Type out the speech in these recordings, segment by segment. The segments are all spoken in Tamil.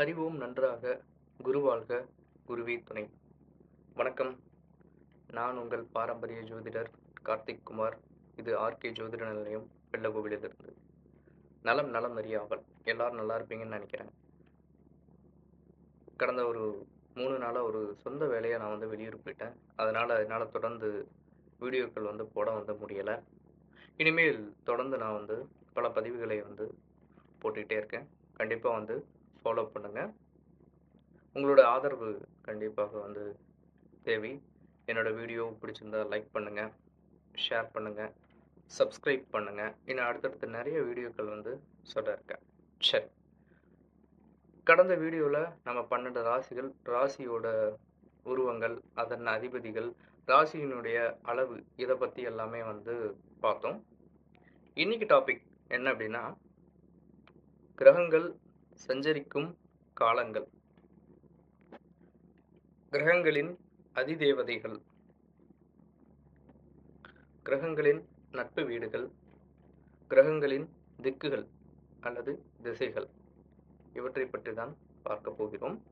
அறிவோம் நன்றாக குருவாழ்க குருவே துணை. வணக்கம். நான் உங்கள் பாரம்பரிய ஜோதிடர் கார்த்திக் குமார். இது ஆர்கே ஜோதிட நிலையம் வெள்ளகோவிலிருந்து நலம் நலம் அறியாவல் எல்லாரும் நல்லா இருப்பீங்கன்னு நினைக்கிறேன். கடந்த ஒரு மூணு நாளாக ஒரு சொந்த வேலையை நான் வந்து வெளியூர் போயிட்டேன். அதனால் என்னால் தொடர்ந்து வீடியோக்கள் வந்து போட வந்து முடியலை. இனிமேல் தொடர்ந்து நான் வந்து பல பதிவுகளை வந்து போட்டுக்கிட்டே இருக்கேன். கண்டிப்பாக வந்து ஃபாலோ பண்ணுங்கள் உங்களோட ஆதரவு கண்டிப்பாக வந்து தேவை. என்னோட வீடியோ பிடிச்சிருந்தா லைக் பண்ணுங்கள் ஷேர் பண்ணுங்கள் சப்ஸ்கிரைப் பண்ணுங்கள் இன்னும் அடுத்தடுத்து நிறைய வீடியோக்கள் வந்து சொல்ல இருக்கேன். சரி. கடந்த வீடியோவில் நம்ம பன்னெண்டு ராசிகள் ராசியோட உருவங்கள் அதன் அதிபதிகள் ராசியினுடைய அளவு இதை பற்றி எல்லாமே வந்து பார்த்தோம். இன்னைக்கு டாபிக் என்ன அப்படின்னா கிரகங்கள் சஞ்சரிக்கும் காலங்கள். கிரகங்களின் அதிதேவதைகள். கிரகங்களின் நட்பு வீடுகள். கிரகங்களின் திக்குகள் அல்லது திசைகள். இவற்றை பற்றி தான் பார்க்க போகிறோம்.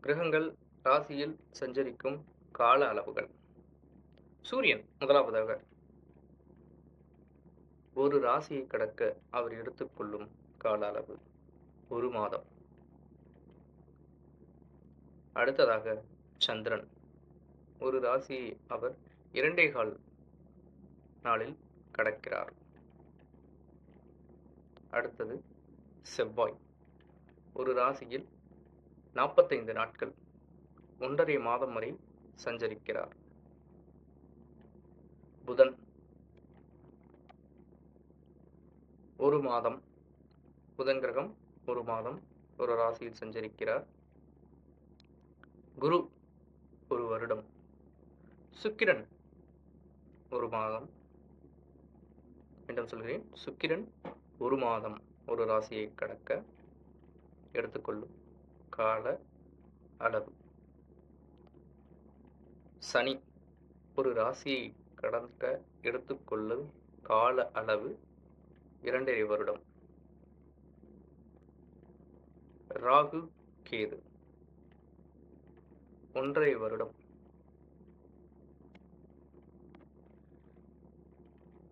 கிரகங்கள் ராசியில் சஞ்சரிக்கும் கால அளவுகள். சூரியன் முதலாவதாக ஒரு ராசியை கடக்க அவர் எடுத்துக்கொள்ளும் கால அளவு ஒரு மாதம். அடுத்ததாக சந்திரன். ஒரு ராசியை அவர் இரண்டே கால் நாளில் கடக்கிறார். அடுத்தது செவ்வாய். ஒரு ராசியில் நாற்பத்தைந்து நாட்கள் ஒன்றரை மாதம் வரை சஞ்சரிக்கிறார். புதன் ஒரு மாதம். புதன் கிரகம் ஒரு மாதம். ஒரு ராசியில் சஞ்சரிக்கிறார். குரு ஒரு வருடம். சுக்கிரன் ஒரு மாதம். மீண்டும் சொல்கிறேன். சுக்கிரன் ஒரு மாதம். ஒரு ராசியை கடக்க எடுத்துக்கொள்ளும் கால அளவு. சனி ஒரு ராசியை கடக்க எடுத்துக்கொள்ளும் கால அளவு இரண்டரை வருடம். ராகு கேது. ஒன்றரை வருடம்.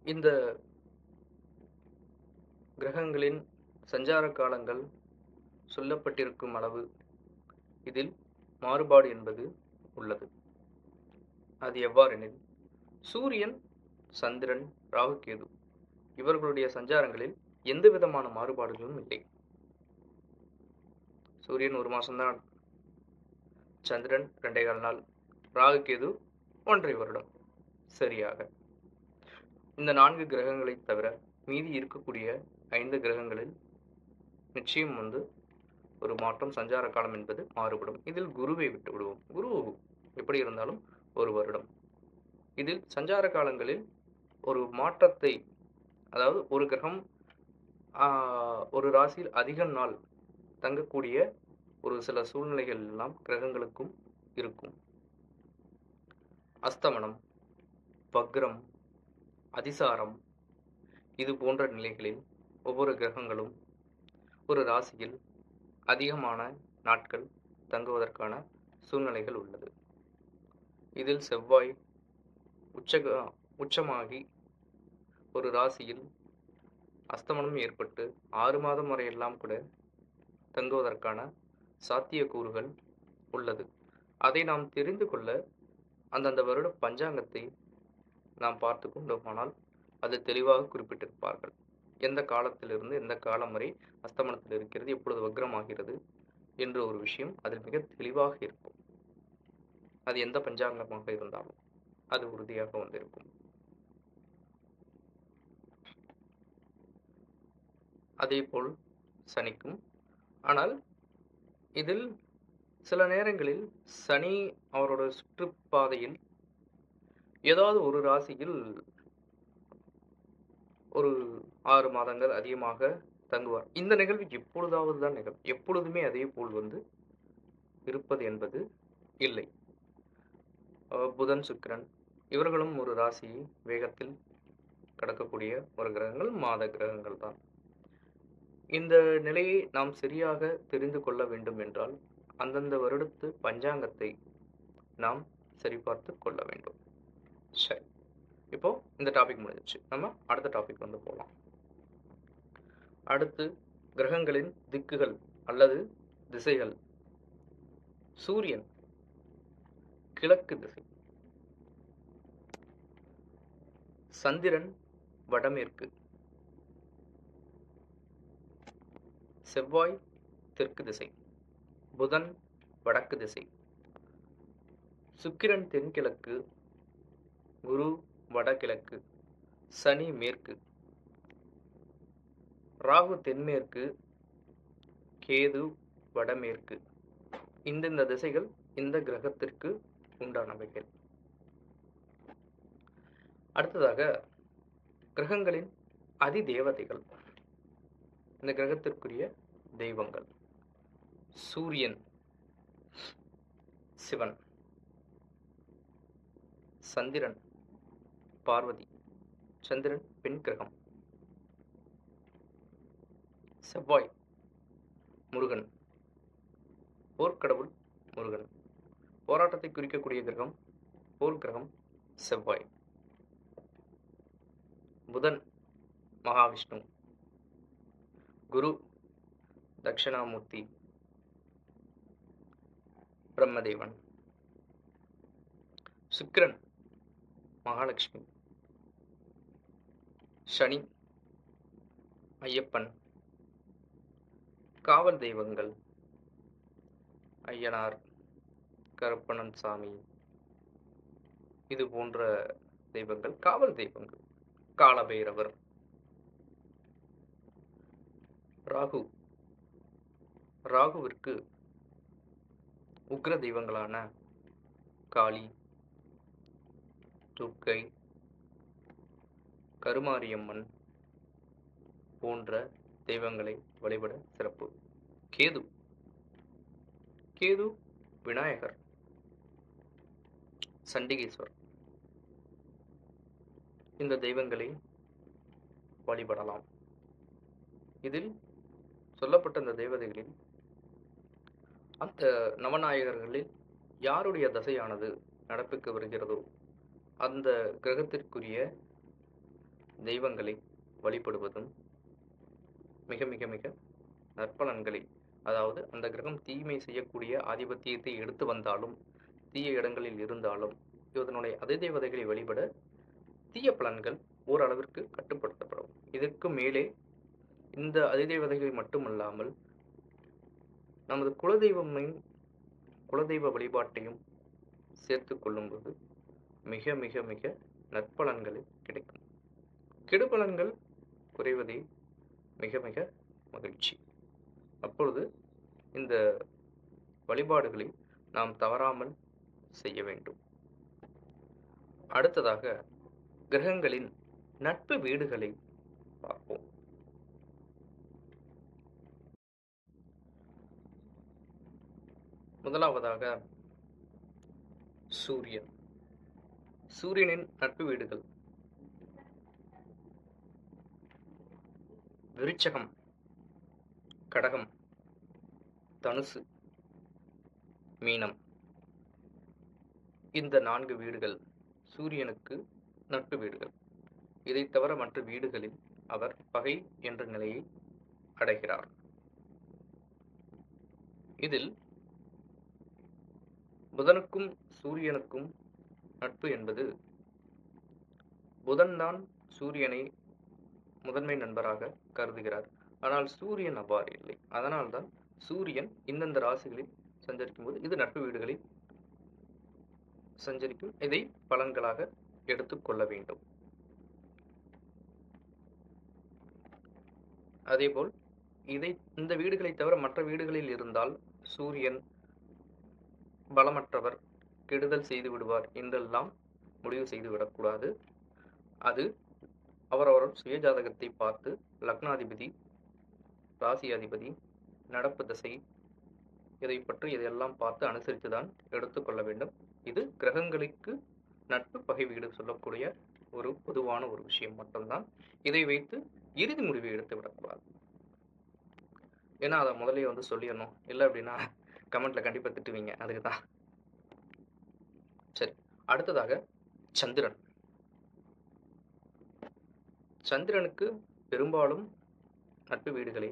இந்த கிரகங்களின் சஞ்சார காலங்கள் சொல்லப்பட்டிருக்கும் அளவு இதில் மாறுபாடு என்பது உள்ளது. அது எவ்வாறெனில் சூரியன் சந்திரன் ராகுகேது இவர்களுடைய சஞ்சாரங்களில் எந்த விதமான மாறுபாடுகளும் இல்லை. சூரியன் ஒரு மாசம்தான் சந்திரன் ரெண்டே கால் நாள் ராகுகேது ஒன்றரை வருடம். சரியாக. இந்த நான்கு கிரகங்களை தவிர மீதி இருக்கக்கூடிய ஐந்து கிரகங்களில் நிச்சயம் வந்து ஒரு மாற்றம் சஞ்சார காலம் என்பது மாறுபடும். இதில் குருவை விட்டு விடுவோம். குரு எப்படி இருந்தாலும் ஒரு வருடம். இதில் சஞ்சார காலங்களில் ஒரு மாற்றத்தை அதாவது ஒரு கிரகம் ஒரு ராசியில் அதிக நாள் தங்கக்கூடிய ஒரு சில சூழ்நிலைகள் எல்லாம் கிரகங்களுக்கும் இருக்கும். அஸ்தமனம் வக்ரம் அதிசாரம் இது போன்ற நிலைகளில் ஒவ்வொரு கிரகங்களும் ஒரு ராசியில் அதிகமான நாட்கள் தங்குவதற்கான சூழ்நிலைகள் உள்ளது. இதில் செவ்வாய் உச்சக உச்சமாகி ஒரு ராசியில் அஸ்தமனம் ஏற்பட்டு ஆறு மாதம் வரையெல்லாம் கூட தங்குவதற்கான சாத்தியக்கூறுகள் உள்ளது. அதை நாம் தெரிந்து கொள்ள அந்தந்த வருட பஞ்சாங்கத்தை நாம் பார்த்து கொண்டோமானால் அது தெளிவாக குறிப்பிட்டிருப்பார்கள். எந்த காலத்திலிருந்து எந்த காலம் வரை அஸ்தமனத்தில் இருக்கிறது எப்பொழுது வக்ரமாகிறது என்ற ஒரு விஷயம் அதில் மிக தெளிவாக இருக்கும். அது எந்த பஞ்சாங்கமாக இருந்தாலும் அது உறுதியாக வந்திருக்கும். அதேபோல் சனிக்கும். ஆனால் இதில் சில நேரங்களில் சனி அவரோட சுற்றுப்பாதையில் ஏதாவது ஒரு ராசியில் ஒரு ஆறு மாதங்கள் அதிகமாக தங்குவார். இந்த நிகழ்வு எப்பொழுதாவது தான் நிகழும் எப்பொழுதுமே அதே போல் வந்து இருப்பது என்பது இல்லை. புதன் சுக்கிரன் இவர்களும் ஒரு ராசியை வேகத்தில் கடக்கக்கூடிய ஒரு கிரகங்கள் மாத கிரகங்கள் தான். இந்த நிலையை நாம் சரியாக தெரிந்து கொள்ள வேண்டும் என்றால் அந்தந்த வருடத்து பஞ்சாங்கத்தை நாம் சரிபார்த்து கொள்ள வேண்டும். சரி. இப்போ இந்த டாபிக் முடிஞ்சிச்சு நம்ம அடுத்த டாபிக் வந்து போகலாம் அடுத்து கிரகங்களின் திக்குகள் அல்லது திசைகள். சூரியன் கிழக்கு திசை. சந்திரன் வடமேற்கு. செவ்வாய் தெற்கு திசை புதன் வடக்கு திசை. சுக்கிரன் தென்கிழக்கு குரு வடகிழக்கு சனி மேற்கு. ராகு தென்மேற்கு கேது வடமேற்கு. இந்தந்த திசைகள் இந்த கிரகத்திற்கு உண்டானவைகள். அடுத்ததாக கிரகங்களின் அதி தேவதைகள் இந்த கிரகத்திற்குரிய தெய்வங்கள். சூரியன் சிவன் சந்திரன் பார்வதி சந்திரன் பெண் கிரகம் செவ்வாய் முருகன் போர்க்கடவுள் முருகன். போராட்டத்தை குறிக்கக்கூடிய கிரகம் போர் கிரகம் செவ்வாய். புதன் மகாவிஷ்ணு. குரு தட்சிணாமூர்த்தி பிரம்மதேவன் சுக்கிரன் மகாலட்சுமி சனி ஐயப்பன் காவல் தெய்வங்கள் ஐயனார் கருப்பணன் சாமி இது போன்ற தெய்வங்கள் காவல் தெய்வங்கள் காலபைரவர் ராகு ராகுவிற்கு உக்ர தெய்வங்களான காளி துர்க்கை கருமாரியம்மன் போன்ற தெய்வங்களை வழிபட சிறப்பு. கேது. கேது விநாயகர் சண்டிகேஸ்வர். இந்த தெய்வங்களை வழிபடலாம். இதில் சொல்லப்பட்ட இந்த தெய்வதைகளில் அந்த நவநாயகர்களில் யாருடைய தசையானது நடப்புக்கு வருகிறதோ அந்த கிரகத்திற்குரிய தெய்வங்களை வழிபடுவதும் மிக மிக மிக நற்பலன்களை அதாவது அந்த கிரகம் தீமை செய்யக்கூடிய ஆதிபத்தியத்தை எடுத்து வந்தாலும் தீய இடங்களில் இருந்தாலும் இதனுடைய அதே தேவதைகளை வழிபட தீய பலன்கள் ஓரளவிற்கு கட்டுப்படுத்தப்படும். இதற்கு மேலே இந்த அதிதேவதைகள் மட்டுமல்லாமல் நமது குலதெய்வமையும் குலதெய்வ வழிபாட்டையும் சேர்த்து கொள்ளும்போது மிக மிக மிக நற்பலன்கள் கிடைக்கும். கெடுபலன்கள் குறைவதே மிக மிக மகிழ்ச்சி. அப்பொழுது இந்த வழிபாடுகளை நாம் தவறாமல் செய்ய வேண்டும். அடுத்ததாக கிரகங்களின் நட்பு வீடுகளை பார்ப்போம். முதலாவதாக சூரியன். சூரியனின் நட்பு வீடுகள். விருச்சகம் கடகம் தனுசு மீனம். இந்த நான்கு வீடுகள் சூரியனுக்கு நட்பு வீடுகள். இதைத் தவிர மற்ற வீடுகளில் அவர் பகை என்ற நிலையை அடைகிறார். இதில் புதனுக்கும் சூரியனுக்கும் நட்பு என்பது புதன்தான் சூரியனை முதன்மை நண்பராக கருதுகிறார். ஆனால் சூரியன் அவ்வாறு இல்லை. அதனால்தான் சூரியன் இந்தந்த ராசிகளில் சஞ்சரிக்கும் போது இது நட்பு வீடுகளில் சஞ்சரிக்கும். இதை பலன்களாக எடுத்துக்கொள்ள வேண்டும். அதேபோல் இதை இந்த வீடுகளை தவிர மற்ற வீடுகளில் இருந்தால் சூரியன் பலமற்றவர் கெடுதல் செய்து விடுவார். என்றெல்லாம் முடிவு செய்து விடக்கூடாது. அது அவரவர் சுயஜாதகத்தை பார்த்து லக்னாதிபதி ராசி அதிபதி நடப்பு திசை இதை பற்றி இதையெல்லாம் பார்த்து அனுசரித்து தான் எடுத்துக்கொள்ள வேண்டும். இது கிரகங்களுக்கு நட்பு பகை வீடு சொல்லக்கூடிய ஒரு பொதுவான ஒரு விஷயம் மட்டும்தான். இதை வைத்து இறுதி முடிவை எடுத்து விடக்கூடாது. ஏன்னா அதை முதலே வந்து சொல்லிடணும். இல்லை அப்படின்னா கமெண்ட்டில் கண்டிப்பாக திட்டுவீங்க. அதுக்கு தான் சரி அடுத்ததாக சந்திரன். சந்திரனுக்கு பெரும்பாலும் நட்பு வீடுகளே.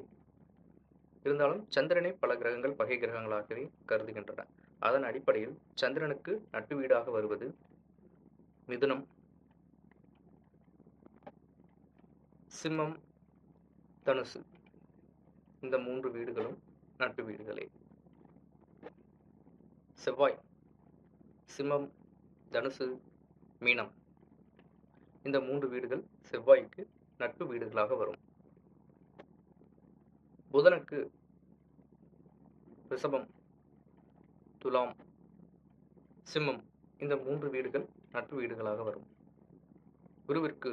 இருந்தாலும் சந்திரனை பல கிரகங்கள் பகை கிரகங்களாகவே கருதுகின்றன. அதன் அடிப்படையில் சந்திரனுக்கு நட்பு வீடாக வருவது மிதுனம் சிம்மம் தனுசு. இந்த மூன்று வீடுகளும் நட்பு வீடுகளே. செவ்வாய் சிம்மம் தனுசு மீனம். இந்த மூன்று வீடுகள் செவ்வாய்க்கு நட்பு வீடுகளாக வரும். புதனுக்கு ரிஷபம் துலாம் சிம்மம் இந்த மூன்று வீடுகள் நட்பு வீடுகளாக வரும். குருவிற்கு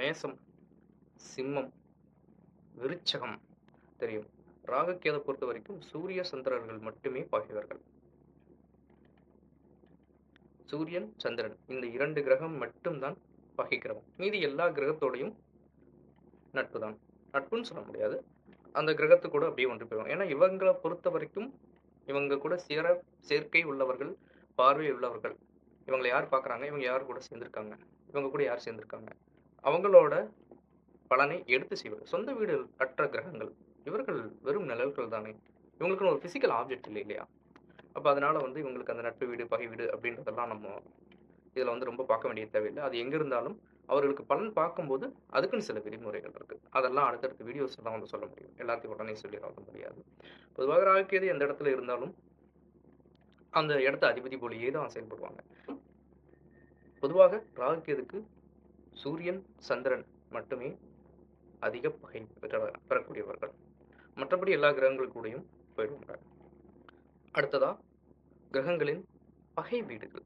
மேசம் சிம்மம் விருச்சகம் தெரியும். ராகக்கேதை பொறுத்த வரைக்கும் சூரிய சந்திரர்கள் மட்டுமே பகைவர்கள் சூரியன் சந்திரன் இந்த இரண்டு கிரகம் மட்டும்தான் பகை கிரகம் மீதி எல்லா கிரகத்தோடையும் நட்பு தான் நட்புன்னு சொல்ல முடியாது. அந்த கிரகத்து கூட அப்படியே ஒன்று போயிடும். ஏன்னா இவங்களை பொறுத்த வரைக்கும் இவங்க கூட சேர சேர்க்கை உள்ளவர்கள் பார்வை உள்ளவர்கள் இவங்களை யார் பார்க்குறாங்க? இவங்க யார் கூட சேர்ந்துருக்காங்க? இவங்க கூட யார் சேர்ந்துருக்காங்க? அவங்களோட பலனை எடுத்து செய்வது. சொந்த வீடு அற்ற கிரகங்கள். இவர்கள் வெறும் நிழல்கள் தானே இவங்களுக்குன்னு ஒரு ஃபிசிக்கல் ஆப்ஜெக்ட் இல்லை இல்லையா? அப்போ அதனால வந்து இவங்களுக்கு அந்த நட்பு வீடு பகை வீடு அப்படின்றதெல்லாம் நம்ம இதில் வந்து ரொம்ப பார்க்க வேண்டிய தேவையில்லை. அது எங்கே இருந்தாலும் அவர்களுக்கு பலன் பார்க்கும்போது அதுக்குன்னு சில விதிமுறைகள் இருக்குது அதெல்லாம் அடுத்தடுத்த வீடியோஸ் தான் வந்து சொல்ல முடியும். எல்லாத்தையும் உடனே சொல்லி முடியாது. பொதுவாக ராகுக்கேது எந்த இடத்துல இருந்தாலும் அந்த இடத்த அதிபதி போலியே தான் செயல்படுவாங்க. பொதுவாக ராகுக்கேதுக்கு சூரியன் சந்திரன் மட்டுமே அதிக பகை பெற- பெறக்கூடியவர்கள். மற்றபடி எல்லா கிரகங்கள் கூடயும் போயிடுவாங்க. அடுத்ததா கிரகங்களின் பகை வீடுகள்.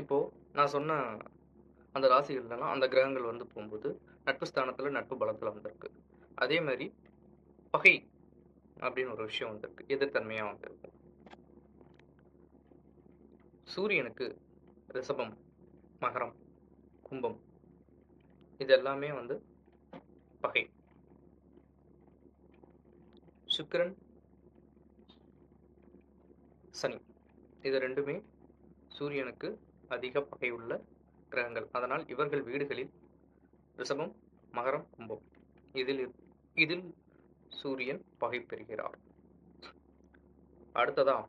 இப்போ நான் சொன்ன அந்த ராசிகள்லாம் அந்த கிரகங்கள் வந்து போகும்போது நட்பு ஸ்தானத்தில் நட்பு பலத்தில் வந்திருக்கு. அதே மாதிரி பகை அப்படின்னு ஒரு விஷயம் வந்திருக்கு. எதிர்த்தன்மையாக வந்திருக்கும் சூரியனுக்கு ரிஷபம் மகரம் கும்பம் இது எல்லாமே வந்து பகை. சுக்கிரன் சனி. இது ரெண்டுமே சூரியனுக்கு அதிக பகை உள்ள கிரகங்கள். அதனால் இவர்கள் வீடுகளில் ரிஷபம் மகரம் கும்பம். இதில் இரு- இதில் சூரியன் பகை பெறுகிறார். அடுத்ததா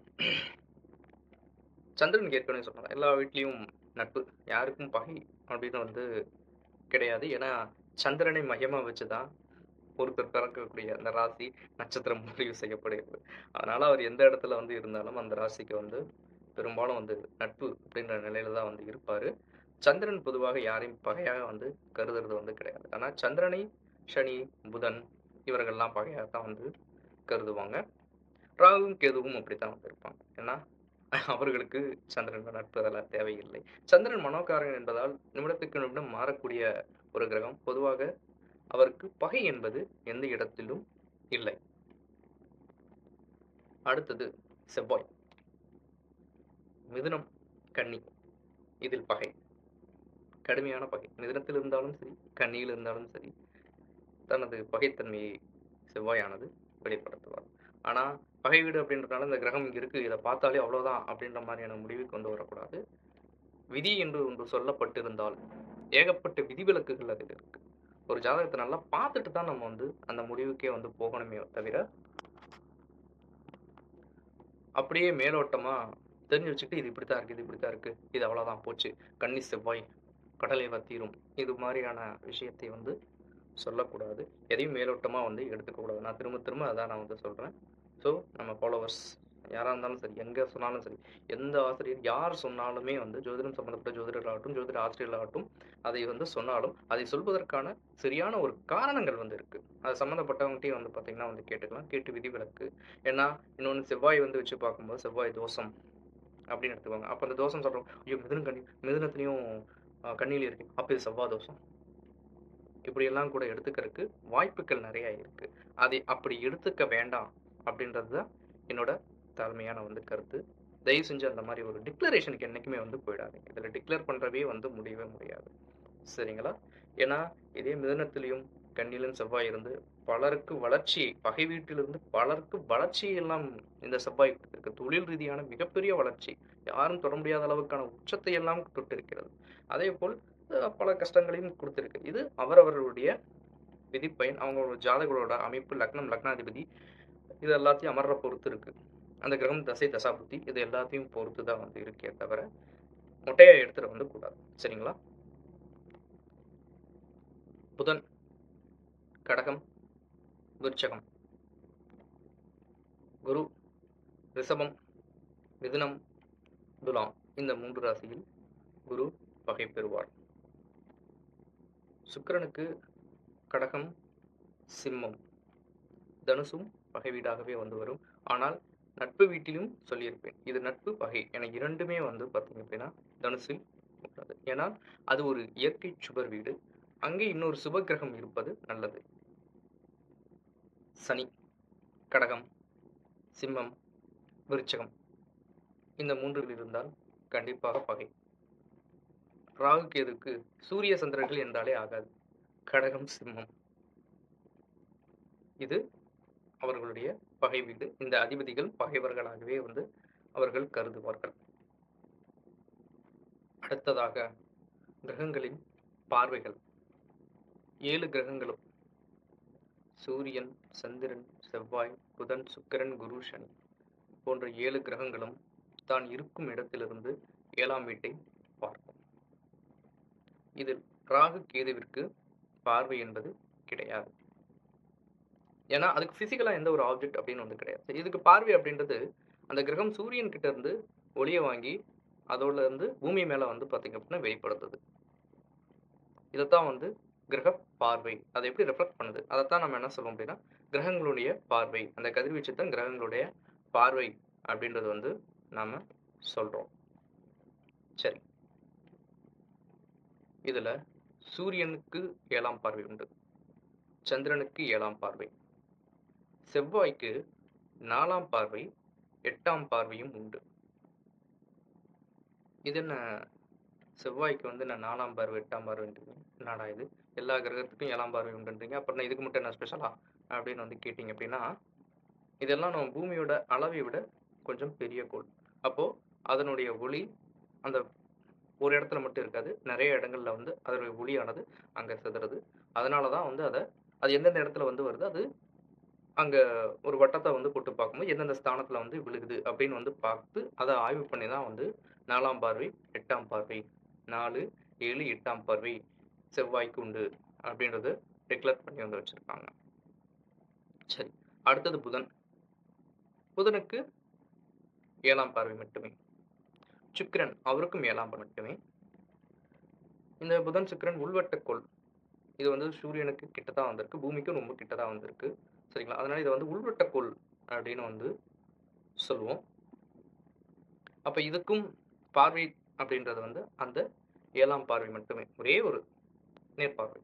சந்திரன் ஏற்கனவே சொன்னாங்க எல்லா வீட்லேயும் நட்பு. யாருக்கும் பகை அப்படின்னு வந்து கிடையாது. ஏன்னா சந்திரனை மையமாக வச்சு தான் ஒருத்தர் பிறக்கக்கூடிய அந்த ராசி நட்சத்திரம் முடிவு செய்யப்படுகிறது. அதனால அவர் எந்த இடத்துல வந்து இருந்தாலும் அந்த ராசிக்கு வந்து பெரும்பாலும் வந்து நட்பு அப்படின்ற நிலையில தான் வந்து இருப்பார். சந்திரன் பொதுவாக யாரையும் பகையாக வந்து கருதுறது வந்து கிடையாது. ஆனால் சந்திரனை சனி புதன் இவர்கள்லாம் பகையாக தான் வந்து கருதுவாங்க. ராகுவும் கேதுவும் அப்படித்தான் வந்து இருப்பாங்க. ஏன்னா அவர்களுக்கு சந்திரன் நட்பு அதெல்லாம் தேவையில்லை. சந்திரன் மனோகாரகன் என்பதால் நிமிடத்துக்கு நிமிடம் மாறக்கூடிய ஒரு கிரகம் பொதுவாக அவருக்கு பகை என்பது எந்த இடத்திலும் இல்லை. அடுத்தது செவ்வாய். மிதுனம் கன்னி. இதில் பகை. கடுமையான பகை. மிதுனத்தில் இருந்தாலும் சரி கண்ணியில் இருந்தாலும் சரி தனது பகைத்தன்மையை செவ்வாயானது வெளிப்படுத்துவார். ஆனால் பகை வீடு அப்படின்றதுனால இந்த கிரகம் இங்கே இருக்குது இதை பார்த்தாலே அவ்வளோதான் அப்படின்ற மாதிரியான முடிவுக்கு கொண்டு வரக்கூடாது. விதி என்று ஒன்று சொல்லப்பட்டிருந்தால் ஏகப்பட்ட விதிவிலக்குகள் அதில் இருக்குது ஒரு ஜாதகத்தை நல்லா பார்த்துட்டு தான் நம்ம வந்து அந்த முடிவுக்கே வந்து போகணுமே தவிர அப்படியே மேலோட்டமாக தெரிஞ்சு வச்சுட்டு இது இப்படித்தான் இருக்கு இது இப்படி தான் இருக்குது இது அவ்வளோதான் போச்சு. கன்னி செவ்வாய் கடலை வத்தீரும் இது மாதிரியான விஷயத்தை வந்து சொல்லக்கூடாது. எதையும் மேலோட்டமாக வந்து எடுத்துக்க கூடாது நான் திரும்ப திரும்ப அதான் நான் வந்து சொல்கிறேன் ஸோ நம்ம ஃபாலோவர்ஸ் யாராக இருந்தாலும் சரி எங்கே சொன்னாலும் சரி எந்த ஆசிரியர் யார் சொன்னாலுமே வந்து ஜோதிடம் சம்மந்தப்பட்ட ஜோதிடர்களாகட்டும் ஜோதிட ஆசிரியர்களாகட்டும் அதை வந்து சொன்னாலும் அதை சொல்வதற்கான சரியான ஒரு காரணங்கள் வந்து இருக்கு. அது சம்மந்தப்பட்டவங்ககிட்டயும் வந்து பார்த்தீங்கன்னா வந்து கேட்டுக்கலாம். கேட்டு விதிவிலக்கு ஏன்னா இன்னொன்று செவ்வாய் வந்து வச்சு பார்க்கும்போது செவ்வாய் தோஷம் அப்படின்னு எடுத்துக்கோங்க. அப்போ அந்த தோஷம் சொல்கிறோம் ஐயோ மிதுன கண்ணி மிதுனத்துலேயும் கண்ணியில் இருக்கு. அப்போ இது செவ்வாய் தோஷம். இப்படியெல்லாம் கூட எடுத்துக்கிறதுக்கு வாய்ப்புகள் நிறையா இருக்குது அதை அப்படி எடுத்துக்க வேண்டாம் அப்படின்றது தான் என்னோட தாழ்மையான வந்து கருத்து. தயவு செஞ்சு அந்த மாதிரி ஒரு டிக்ளரேஷனுக்கு என்றைக்குமே வந்து போயிடாதீங்க. இதில் டிக்ளேர் பண்ணுறவே வந்து முடியவே முடியாது. சரிங்களா? ஏன்னா இதே மிதனத்திலையும் கண்ணிலும் செவ்வாய் இருந்து பலருக்கு வளர்ச்சி பகை வீட்டிலிருந்து பலருக்கு வளர்ச்சி எல்லாம் இந்த செவ்வாய் கொடுத்திருக்கு தொழில் ரீதியான மிகப்பெரிய வளர்ச்சி. யாரும் தொட முடியாத அளவுக்கான உச்சத்தை எல்லாம் தொட்டிருக்கிறது. அதே போல் பல கஷ்டங்களையும் கொடுத்திருக்கு. இது அவரவர்களுடைய விதிப்பயன். அவங்களோட ஜாதகங்களோட அமைப்பு லக்னம் லக்னாதிபதி இது எல்லாத்தையும் அமர்ற பொறுத்து இருக்கு. அந்த கிரகம் தசை தசாபுத்தி இது எல்லாத்தையும் பொறுத்து தான் வந்து இருக்கே தவிர மொட்டையை எடுத்துகிட்டு வந்து கூடாது. சரிங்களா? புதன் கடகம் விருச்சகம். குரு ரிஷபம் மிதுனம் துலாம். இந்த மூன்று ராசியில் குரு பகை பெறுவார். சுக்கிரனுக்கு கடகம் சிம்மம். தனுசும் பகை வீடாகவே வந்து வரும். ஆனால் நட்பு வீட்டிலும் சொல்லியிருப்பேன். இது நட்பு பகை என இரண்டுமே வந்து பார்த்தீங்க அப்படின்னா தனுசில் கூடாது ஏன்னா அது ஒரு இயற்கை சுபர் வீடு. அங்கே இன்னொரு சுப கிரகம் இருப்பது நல்லது. சனி கடகம் சிம்மம் விருச்சகம். இந்த மூன்றில் இருந்தால் கண்டிப்பாக பகை. ராகு கேதுக்கு சூரிய சந்திரர்கள் என்றாலே ஆகாது. கடகம் சிம்மம். இது அவர்களுடைய பகை வீடு. இந்த அதிபதிகள் பகைவர்களாகவே வந்து அவர்கள் கருதுவார்கள். அடுத்ததாக கிரகங்களின் பார்வைகள். ஏழு கிரகங்களும் சூரியன் சந்திரன் செவ்வாய் புதன் சுக்கிரன் குரு சனி போன்ற ஏழு கிரகங்களும் தான் இருக்கும் இடத்திலிருந்து ஏழாம் வீட்டை பார்க்கும். இதில் ராகு கேதுவிற்கு பார்வை என்பது கிடையாது. ஏன்னா அதுக்கு ஃபிசிக்கலாக எந்த ஒரு ஆப்ஜெக்ட் அப்படின்னு வந்து கிடையாது. இதுக்கு பார்வை அப்படின்றது அந்த கிரகம் சூரியன் கிட்ட இருந்து ஒளியை வாங்கி அதோட இருந்து பூமி மேலே வந்து பார்த்திங்க அப்படின்னா வெளிப்படுத்துது. இதைத்தான் வந்து கிரக பார்வை. அதை எப்படி ரெஃப்ளெக்ட் பண்ணுது? அதைத்தான் நம்ம என்ன சொல்லுவோம் அப்படின்னா கிரகங்களுடைய பார்வை. அந்த கதிர்வீச்சு தான் கிரகங்களுடைய பார்வை அப்படின்றது வந்து நாம் சொல்கிறோம் சரி. இதில் சூரியனுக்கு ஏழாம் பார்வை உண்டு. சந்திரனுக்கு ஏழாம் பார்வை. செவ்வாய்க்கு நாலாம் பார்வை எட்டாம் பார்வையும் உண்டு. இது என்ன செவ்வாய்க்கு வந்து நான் நாலாம் பார்வை எட்டாம் பார்வைன்றீங்க என்னடா இது? எல்லா கிரகத்துக்கும் ஏழாம் பார்வை உண்டுன்றீங்க. அப்புறம் இதுக்கு மட்டும் என்ன ஸ்பெஷலா அப்படின்னு வந்து கேட்டிங்க அப்படின்னா இதெல்லாம் நம்ம பூமியோட அளவை விட கொஞ்சம் பெரிய கோள். அப்போ அதனுடைய ஒளி அந்த ஒரு இடத்துல மட்டும் இருக்காது. நிறைய இடங்கள்ல வந்து அதனுடைய ஒளியானது அங்க சிதறுது. அதனால தான் வந்து அதை அது எந்தெந்த இடத்துல வந்து வருது? அது அங்கே ஒரு வட்டத்தை வந்து போட்டு பார்க்கும்போது எந்தெந்த ஸ்தானத்தில் வந்து விழுகுது அப்படின்னு வந்து பார்த்து அதை ஆய்வு பண்ணி தான் வந்து நாலாம் பார்வை எட்டாம் பார்வை நாலு ஏழு எட்டாம் பார்வை செவ்வாய்க்கு உண்டு அப்படின்றது டிக்ளேர் பண்ணி வந்து வச்சுருக்காங்க. சரி அடுத்தது புதன். புதனுக்கு ஏழாம் பார்வை மட்டுமே. சுக்கிரன் அவருக்கும் ஏழாம் பார்வை மட்டுமே. இந்த புதன் சுக்கிரன் உள்வட்டக்கோள். இது வந்து சூரியனுக்கு கிட்டதான் வந்திருக்கு பூமிக்கும் ரொம்ப கிட்டதான் வந்திருக்கு. சரிங்களா? அதனால இதை வந்து உள்வட்டக்கோள் அப்படின்னு வந்து சொல்லுவோம். அப்போ இதுக்கும் பார்வை அப்படின்றது வந்து அந்த ஏழாம் பார்வை மட்டுமே. ஒரே ஒரு நேர்பார்வை.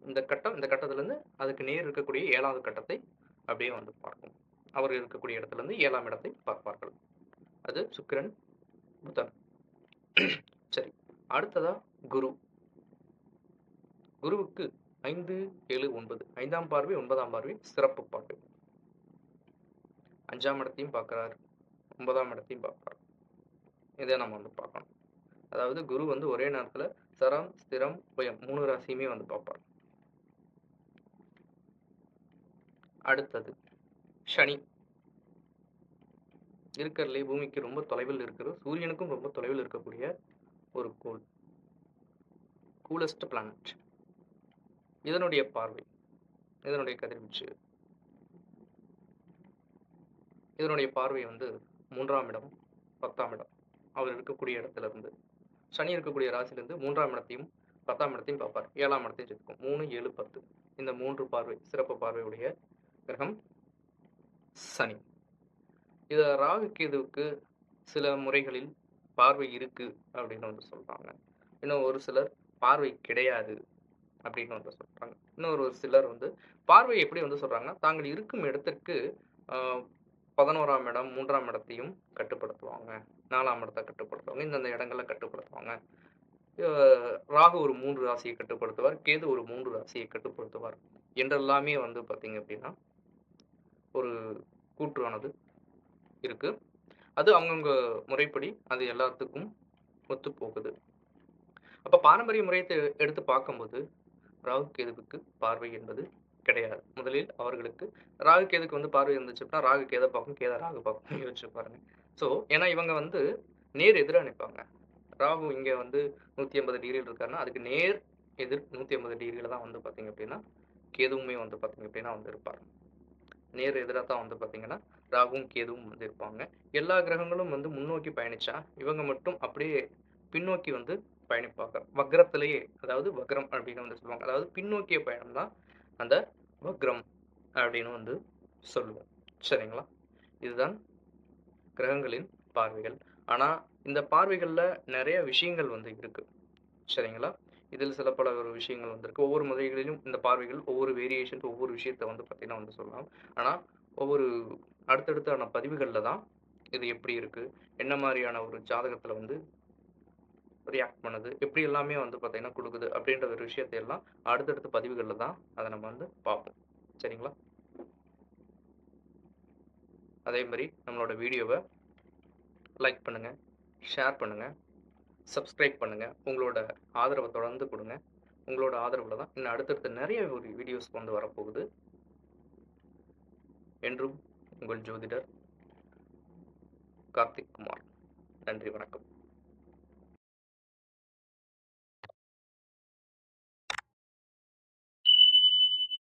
இந்த கட்டம் இந்த கட்டத்திலேருந்து அதுக்கு நேர் இருக்கக்கூடிய ஏழாவது கட்டத்தை அப்படியே வந்து பார்க்கும் அவர் இருக்கக்கூடிய இடத்துலேருந்து ஏழாம் இடத்தை பார்ப்பார்கள். அது சுக்கிரன் புதன். சரி. அடுத்ததா குரு. குருவுக்கு ஐந்து ஏழு ஒன்பது. ஐந்தாம் பார்வை ஒன்பதாம் பார்வை சிறப்பு பாட்டு. அஞ்சாம் இடத்தையும் பார்க்குறாரு. ஒன்பதாம் இடத்தையும் பார்க்கறாரு இதை நம்ம வந்து பார்க்கணும். அதாவது குரு வந்து ஒரே நேரத்தில் சரம் ஸ்திரம் பயம் மூணு ராசியுமே வந்து பார்ப்பார். அடுத்தது சனி. இருக்கிறதுலே பூமிக்கு ரொம்ப தொலைவில் இருக்கிற சூரியனுக்கும் ரொம்ப தொலைவில் இருக்கக்கூடிய ஒரு கோள். கூலஸ்ட் பிளானட் இதனுடைய பார்வை இதனுடைய கதிர்வீச்சு. இதனுடைய பார்வை வந்து மூன்றாம் இடம் பத்தாம் இடம். அவர் இருக்கக்கூடிய இடத்துல இருந்து சனி இருக்கக்கூடிய ராசியிலிருந்து மூன்றாம் இடத்தையும் பத்தாம் இடத்தையும் பார்ப்பார். ஏழாம் இடத்தையும் சேர்த்துக்கும் மூணு ஏழு பத்து. இந்த மூன்று பார்வை சிறப்பு பார்வையுடைய கிரகம் சனி. இத ராகு கேதுவுக்கு சில முறைகளில் பார்வை இருக்கு அப்படின்னு வந்து சொல்றாங்க. இன்னும் ஒரு சிலர் பார்வை கிடையாது. அப்படின்னு வந்து சொல்றாங்க. இன்னொரு ஒரு சிலர் வந்து பார்வை எப்படி வந்து சொல்றாங்க தாங்கள் இருக்கும் இடத்திற்கு ஆஹ், பதினோராம் இடம் மூன்றாம் இடத்தையும் கட்டுப்படுத்துவாங்க. நாலாம் இடத்தை கட்டுப்படுத்துவாங்க. இந்தந்த இடங்களை கட்டுப்படுத்துவாங்க. ராகு ஒரு மூன்று ராசியை கட்டுப்படுத்துவார். கேது ஒரு மூன்று ராசியை கட்டுப்படுத்துவார். என்றெல்லாமே வந்து பார்த்தீங்க அப்படின்னா ஒரு கூற்றானது இருக்கு. அது அவங்கவுங்க முறைப்படி அது எல்லாத்துக்கும் ஒத்து போகுது அப்ப பாரம்பரிய முறையத்தை எடுத்து பார்க்கும்போது ராகு கேதுவுக்கு பார்வை என்பது கிடையாது. முதலில் அவர்களுக்கு ராகு கேதுக்கு வந்து பார்வை இருந்துச்சு அப்படின்னா ராகு கேதை பார்க்கும் கேதை ராகு பார்க்கும். யோசிச்சு பாருங்க. ஸோ ஏன்னா இவங்க வந்து நேர் எதிராக நிற்பாங்க ராகு இங்கே வந்து நூற்றி ஐம்பது டிகிரியில் இருக்காருன்னா அதுக்கு நேர் எதிர் நூற்றி ஐம்பது டிகிரியில தான் வந்து பார்த்தீங்க அப்படின்னா கேதுவுமே வந்து பார்த்தீங்க அப்படின்னா வந்து இருப்பார். நேர் எதிராக தான் வந்து பார்த்தீங்கன்னா ராகுவும் கேதுவும் வந்து இருப்பாங்க. எல்லா கிரகங்களும் வந்து முன்னோக்கி பயணிச்சா இவங்க மட்டும் அப்படியே பின்னோக்கி வந்து பயணிப்பாங்க. வக்ரத்திலேயே அதாவது வக்ரம் அப்படின்னு வந்து சொல்லுவாங்க. அதாவது பின்னோக்கிய பயணம் தான் அந்த வக்ரம் அப்படின்னு வந்து சொல்லுவோம். சரிங்களா? இதுதான் கிரகங்களின் பார்வைகள். ஆனால் இந்த பார்வைகளில் நிறைய விஷயங்கள் வந்து இருக்கு. சரிங்களா? இதில் சில பல ஒரு விஷயங்கள் வந்திருக்கு. ஒவ்வொரு முறைகளிலும் இந்த பார்வைகள் ஒவ்வொரு வேரியேஷன் ஒவ்வொரு விஷயத்தை வந்து பார்த்தீங்கன்னா வந்து சொல்லலாம். ஆனால் ஒவ்வொரு அடுத்தடுத்தான பதிவுகளில் தான் இது எப்படி இருக்குது என்ன மாதிரியான ஒரு ஜாதகத்தில் வந்து ரியாக்ட் பண்ணுது. எப்படி எல்லாமே வந்து பார்த்தீங்கன்னா கொடுக்குது அப்படின்ற ஒரு விஷயத்தை எல்லாம் அடுத்தடுத்த பதிவுகளில் தான் அதை நம்ம வந்து பார்ப்போம். சரிங்களா? அதே மாதிரி நம்மளோட வீடியோவை லைக் பண்ணுங்கள் ஷேர் பண்ணுங்கள் சப்ஸ்கிரைப் பண்ணுங்க உங்களோட ஆதரவை தொடர்ந்து கொடுங்க. உங்களோட ஆதரவில் தான் இன்னும் அடுத்தடுத்து நிறைய ஒரு வீடியோஸ் வந்து வரப்போகுது. என்றும் உங்கள் ஜோதிடர் கார்த்திக் குமார். நன்றி வணக்கம்.